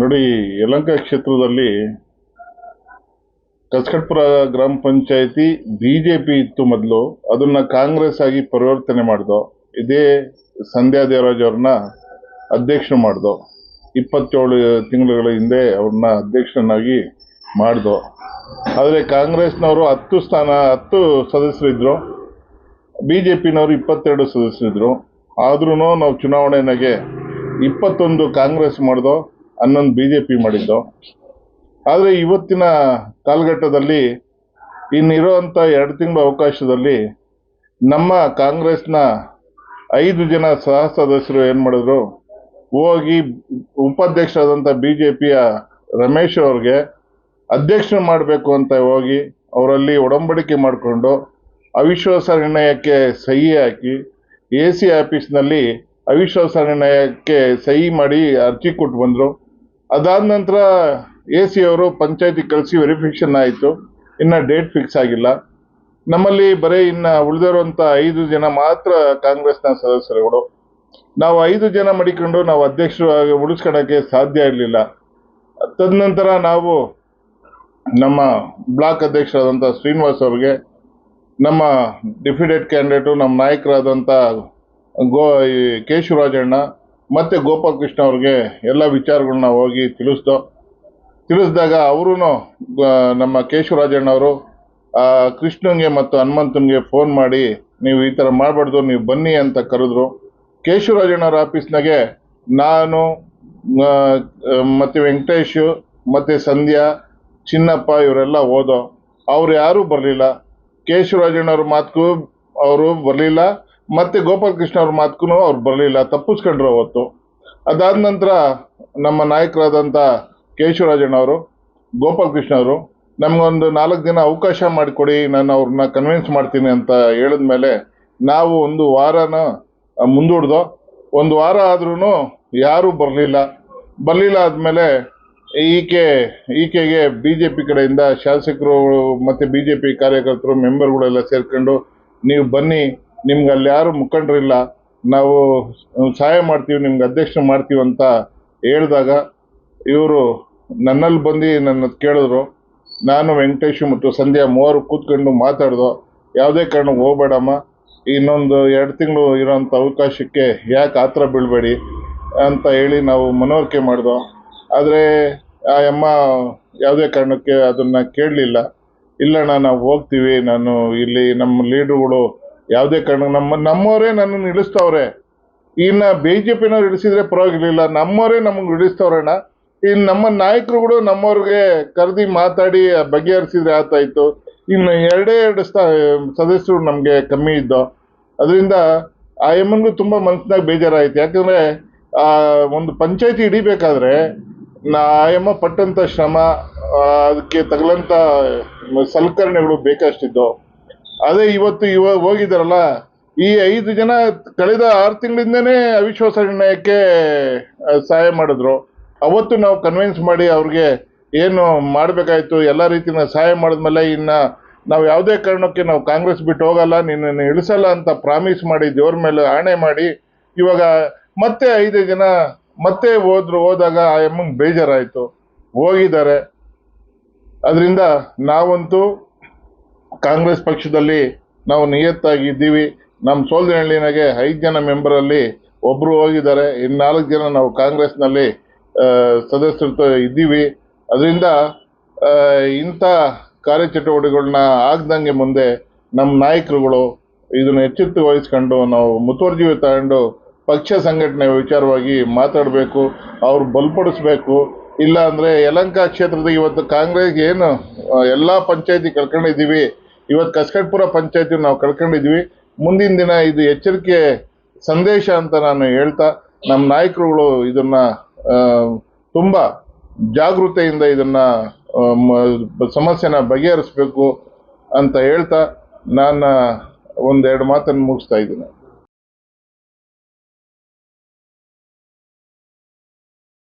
ನೋಡಿ, ಯಲಂಕ ಕ್ಷೇತ್ರದಲ್ಲಿ ಕಸ್ಕಟ್ಪುರ ಗ್ರಾಮ ಪಂಚಾಯತಿ ಬಿಜೆಪಿ ಇತ್ತು ಮೊದಲು. ಅದನ್ನ ಕಾಂಗ್ರೆಸ್ ಆಗಿ ಪರಿವರ್ತನೆ ಮಾಡಿದೋ, ಇದೇ ಸಂಧ್ಯಾ ದೇವರಾಜ್ ಅವ್ರನ್ನ ಅಧ್ಯಕ್ಷ ಮಾಡಿದೋ. ಇಪ್ಪತ್ತೇಳು ತಿಂಗಳುಗಳ ಹಿಂದೆ ಅವ್ರನ್ನ ಅಧ್ಯಕ್ಷನಾಗಿ ಮಾಡ್ದೋ. ಆದರೆ ಕಾಂಗ್ರೆಸ್ನವರು ಹತ್ತು ಸ್ಥಾನ, ಹತ್ತು ಸದಸ್ಯರಿದ್ರು ಬಿ ಜೆ ಪಿನವರು ಇಪ್ಪತ್ತೆರಡು ಸದಸ್ಯರಿದ್ದರು ಆದ್ರೂ ನಾವು ಚುನಾವಣೆನಾಗೆ ಇಪ್ಪತ್ತೊಂದು ಕಾಂಗ್ರೆಸ್ ಮಾಡ್ದೋ. ಹನ್ನೊಂದು ಬಿ ಜೆ ಪಿ ಮಾಡಿದ್ದು. ಆದರೆ ಇವತ್ತಿನ ಕಾಲಘಟ್ಟದಲ್ಲಿ ಇನ್ನಿರೋವಂಥ ಎರಡು ತಿಂಗಳ ಅವಕಾಶದಲ್ಲಿ ನಮ್ಮ ಕಾಂಗ್ರೆಸ್ನ ಐದು ಜನ ಸಹ ಸದಸ್ಯರು ಏನು ಮಾಡಿದ್ರು? ಹೋಗಿ ಉಪಾಧ್ಯಕ್ಷರಾದಂಥ ಬಿ ಜೆ ಪಿಯ ರಮೇಶ್ ಅವ್ರಿಗೆ ಅಧ್ಯಕ್ಷ ಮಾಡಬೇಕು ಅಂತ ಹೋಗಿ ಅವರಲ್ಲಿ ಒಡಂಬಡಿಕೆ ಮಾಡಿಕೊಂಡು ಅವಿಶ್ವಾಸ ನಿರ್ಣಯಕ್ಕೆ ಸಹಿ ಹಾಕಿ ಎ ಸಿ ಆಫೀಸ್ನಲ್ಲಿ ಅವಿಶ್ವಾಸ ನಿರ್ಣಯಕ್ಕೆ ಸಹಿ ಮಾಡಿ ಅರ್ಜಿ ಕೊಟ್ಟು ಬಂದರು. ಅದಾದ ನಂತರ ಎ ಸಿ ಅವರು ಪಂಚಾಯತಿ ಕಳಿಸಿ ವೆರಿಫಿಕೇಷನ್ ಆಯಿತು. ಇನ್ನು ಡೇಟ್ ಫಿಕ್ಸ್ ಆಗಿಲ್ಲ. ನಮ್ಮಲ್ಲಿ ಬರೀ ಇನ್ನು ಉಳಿದಿರುವಂಥ ಐದು ಜನ ಮಾತ್ರ ಕಾಂಗ್ರೆಸ್ನ ಸದಸ್ಯರುಗಳು. ನಾವು ಐದು ಜನ ಮಡಿಕೊಂಡು ನಾವು ಅಧ್ಯಕ್ಷರು ಆಗಿ ಉಳಿಸ್ಕೊಳಕ್ಕೆ ಸಾಧ್ಯ ಇರಲಿಲ್ಲ. ತದನಂತರ ನಾವು ನಮ್ಮ ಬ್ಲಾಕ್ ಅಧ್ಯಕ್ಷರಾದಂಥ ಶ್ರೀನಿವಾಸ್ ಅವರಿಗೆ, ನಮ್ಮ ಡೆಫಿಡೆಟ್ ಕ್ಯಾಂಡಿಡೇಟು, ನಮ್ಮ ನಾಯಕರಾದಂಥ ಗೋ ಕೇಶವರಾಜಣ್ಣ ಮತ್ತು ಗೋಪಾಲಕೃಷ್ಣ ಅವ್ರಿಗೆ ಎಲ್ಲ ವಿಚಾರಗಳನ್ನ ಹೋಗಿ ತಿಳಿಸ್ದೋ, ತಿಳಿಸಿದಾಗ ಅವರು ನಮ್ಮ ಕೇಶವರಾಜಣ್ಣವರು ಕೃಷ್ಣಂಗೆ ಮತ್ತು ಹನುಮಂತನಿಗೆ ಫೋನ್ ಮಾಡಿ, ನೀವು ಈ ಥರ ಮಾಡಬಾರ್ದು, ನೀವು ಬನ್ನಿ ಅಂತ ಕರೆದ್ರು. ಕೇಶವರಾಜಣ್ಣವ್ರ ಆಫೀಸ್ನಾಗೆ ನಾನು ಮತ್ತು ವೆಂಕಟೇಶು, ಮತ್ತು ಸಂಧ್ಯಾ, ಚಿನ್ನಪ್ಪ ಇವರೆಲ್ಲ ಹೋದೋ. ಅವ್ರು ಯಾರೂ ಬರಲಿಲ್ಲ. ಕೇಶವರಾಜಣ್ಣವ್ರ ಮಾತು ಅವರು ಬರಲಿಲ್ಲ. ಮತ್ತು ಗೋಪಾಲಕೃಷ್ಣ ಅವ್ರ ಮಾತುಕೂ ಅವ್ರು ಬರಲಿಲ್ಲ, ತಪ್ಪಿಸ್ಕೊಂಡ್ರು ಅವತ್ತು. ಅದಾದ ನಂತರ ನಮ್ಮ ನಾಯಕರಾದಂಥ ಕೇಶವರಾಜಣ್ಣವರು ಗೋಪಾಲಕೃಷ್ಣ ಅವರು, ನಮಗೊಂದು ನಾಲ್ಕು ದಿನ ಅವಕಾಶ ಮಾಡಿಕೊಡಿ, ನಾನು ಅವ್ರನ್ನ ಕನ್ವಿನ್ಸ್ ಮಾಡ್ತೀನಿ ಅಂತ ಹೇಳಿದ ಮೇಲೆ ನಾವು ಒಂದು ವಾರನ ಮುಂದೂಡ್ದೋ, ಒಂದು ವಾರ ಆದ್ರೂ ಯಾರೂ ಬರಲಿಲ್ಲ. ಬರಲಿಲ್ಲ ಆದಮೇಲೆ ಈಕೆ, ಈಕೆಗೆ ಬಿ ಜೆ ಪಿ ಕಡೆಯಿಂದ ಶಾಸಕರು ಮತ್ತು ಬಿ ಜೆ ಪಿ ಕಾರ್ಯಕರ್ತರು ಮೆಂಬರ್ಗಳೆಲ್ಲ ಸೇರ್ಕೊಂಡು, ನೀವು ಬನ್ನಿ ನಿಮ್ಗೆ ಅಲ್ಲಿ ಯಾರು ಮುಖಂಡರಿಲ್ಲ, ನಾವು ಸಹಾಯ ಮಾಡ್ತೀವಿ, ನಿಮ್ಗೆ ಅಧ್ಯಕ್ಷ ಮಾಡ್ತೀವಿ ಅಂತ ಹೇಳಿದಾಗ ಇವರು ನನ್ನಲ್ಲಿ ಬಂದು ನನ್ನ ಕೇಳಿದ್ರು. ನಾನು ವೆಂಕಟೇಶು ಮತ್ತು ಸಂಧ್ಯಾ ಮೂವರು ಕೂತ್ಕೊಂಡು ಮಾತಾಡ್ದು, ಯಾವುದೇ ಕಾರಣಕ್ಕೆ ಹೋಗ್ಬೇಡಮ್ಮ, ಇನ್ನೊಂದು ಎರಡು ತಿಂಗಳು ಇರೋಂಥ ಅವಕಾಶಕ್ಕೆ ಯಾಕೆ ಆ ಥರ ಬೀಳಬೇಡಿ ಅಂತ ಹೇಳಿ ನಾವು ಮನವರಿಕೆ ಮಾಡ್ದೋ. ಆದರೆ ಆ ಅಮ್ಮ ಯಾವುದೇ ಕಾರಣಕ್ಕೆ ಅದನ್ನು ಕೇಳಲಿಲ್ಲ. ಇಲ್ಲಣ್ಣ, ನಾವು ಹೋಗ್ತೀವಿ, ನಾನು ಇಲ್ಲಿ ನಮ್ಮ ಲೀಡ್ರುಗಳು ಯಾವುದೇ ಕಾರಣ, ನಮ್ಮ, ನಮ್ಮವರೇ ನನ್ನನ್ನು ಇಳಿಸ್ತವ್ರೆ ಇನ್ನು ಬಿ ಜೆ ಪಿನವ್ರು ಇಳಿಸಿದ್ರೆ ಪರವಾಗಿರ್ಲಿಲ್ಲ, ನಮ್ಮವರೇ ನಮಗೆ ಇಳಿಸ್ತವ್ರಣ್ಣ ಇನ್ನು ನಮ್ಮ ನಾಯಕರುಗಳು ನಮ್ಮವ್ರಿಗೆ ಕರೆದಿ ಮಾತಾಡಿ ಬಗೆಹರಿಸಿದ್ರೆ ಆತಾಯ್ತು. ಇನ್ನು ಎರಡೇ ಎರಡು ಸದಸ್ಯರು ನಮಗೆ ಕಮ್ಮಿ ಇದ್ದೋ. ಅದರಿಂದ ಆ ಎಮ್ಮನ್ಗೂ ತುಂಬ ಮನಸ್ಸಿನಾಗ ಬೇಜಾರಾಯಿತು. ಯಾಕಂದರೆ ಒಂದು ಪಂಚಾಯತಿ ಹಿಡಿಬೇಕಾದ್ರೆ ನಾ ಆಯಮ್ಮ ಪಟ್ಟಂಥ ಶ್ರಮ ಅದಕ್ಕೆ ತಗಲಂಥ ಸಲಕರಣೆಗಳು ಬೇಕಷ್ಟಿದ್ದು ಅದೇ ಇವತ್ತು ಇವ ಹೋಗಿದಾರಲ್ಲ ಈ ಐದು ಜನ ಕಳೆದ ಆರು ತಿಂಗಳಿಂದನೇ ಅವಿಶ್ವಾಸ ನಿರ್ಣಯಕ್ಕೆ ಸಹಾಯ ಮಾಡಿದ್ರು. ಅವತ್ತು ನಾವು ಕನ್ವಿನ್ಸ್ ಮಾಡಿ ಅವ್ರಿಗೆ ಏನು ಮಾಡಬೇಕಾಯ್ತು, ಎಲ್ಲ ರೀತಿನ ಸಹಾಯ ಮಾಡಿದ್ಮೇಲೆ ಇನ್ನು ನಾವು ಯಾವುದೇ ಕಾರಣಕ್ಕೆ ನಾವು ಕಾಂಗ್ರೆಸ್ ಬಿಟ್ಟು ಹೋಗಲ್ಲ ನಿನ್ನನ್ನು ಇಳಿಸಲ್ಲ ಅಂತ ಪ್ರಾಮಿಸ್ ಮಾಡಿ, ದೇವ್ರ ಮೇಲೆ ಆಣೆ ಮಾಡಿ, ಇವಾಗ ಮತ್ತೆ ಐದು ಜನ ಮತ್ತೆ ಹೋದ್ರು, ಹೋದಾಗ ಆ ಎಮ್ಮಂಗೆ ಬೇಜಾರಾಯಿತು. ಹೋಗಿದ್ದಾರೆ. ಅದರಿಂದ ನಾವಂತೂ ಕಾಂಗ್ರೆಸ್ ಪಕ್ಷದಲ್ಲಿ ನಾವು ನಿಯತ್ತಾಗಿದ್ದೀವಿ. ನಮ್ಮ ಸೋಲ್ದಹಳ್ಳಿನಾಗೆ ಐದು ಜನ ಮೆಂಬರಲ್ಲಿ ಒಬ್ಬರು ಹೋಗಿದ್ದಾರೆ. ಇನ್ನು ನಾಲ್ಕು ಜನ ನಾವು ಕಾಂಗ್ರೆಸ್ನಲ್ಲಿ ಸದಸ್ಯರು ಇದ್ದೀವಿ. ಅದರಿಂದ ಇಂಥ ಕಾರ್ಯಚಟುವಟಿಕೆಗಳನ್ನ ಆಗ್ದಂಗೆ ಮುಂದೆ ನಮ್ಮ ನಾಯಕರುಗಳು ಇದನ್ನು ಎಚ್ಚೆತ್ತು ವಹಿಸ್ಕೊಂಡು ನಾವು ಮುತುವರ್ಜಿ ತಗೊಂಡು ಪಕ್ಷ ಸಂಘಟನೆ ವಿಚಾರವಾಗಿ ಮಾತಾಡಬೇಕು, ಅವ್ರು ಬಲಪಡಿಸ್ಬೇಕು. ಇಲ್ಲ ಅಂದರೆ ಯಲಂಕ ಕ್ಷೇತ್ರದ ಇವತ್ತು ಕಾಂಗ್ರೆಸ್ ಏನು ಎಲ್ಲ ಪಂಚಾಯತಿ ಕಳ್ಕೊಂಡಿದ್ದೀವಿ ಇವತ್ತು ಕಸ್ಕಟ್ಪುರ ಪಂಚಾಯತಿ ನಾವು ಕಳ್ಕೊಂಡಿದ್ವಿ ಮುಂದಿನ ದಿನ ಇದು ಎಚ್ಚರಿಕೆ ಸಂದೇಶ ಅಂತ ನಾನು ಹೇಳ್ತಾ, ನಮ್ಮ ನಾಯಕರುಗಳು ಇದನ್ನ ತುಂಬ ಜಾಗೃತೆಯಿಂದ ಇದನ್ನ ಸಮಸ್ಯೆನ ಬಗೆಹರಿಸ್ಬೇಕು ಅಂತ ಹೇಳ್ತಾ, ನಾನು ಒಂದೆರಡು ಮಾತನ್ನು ಮುಗಿಸ್ತಾ ಇದ್ದೀನಿ.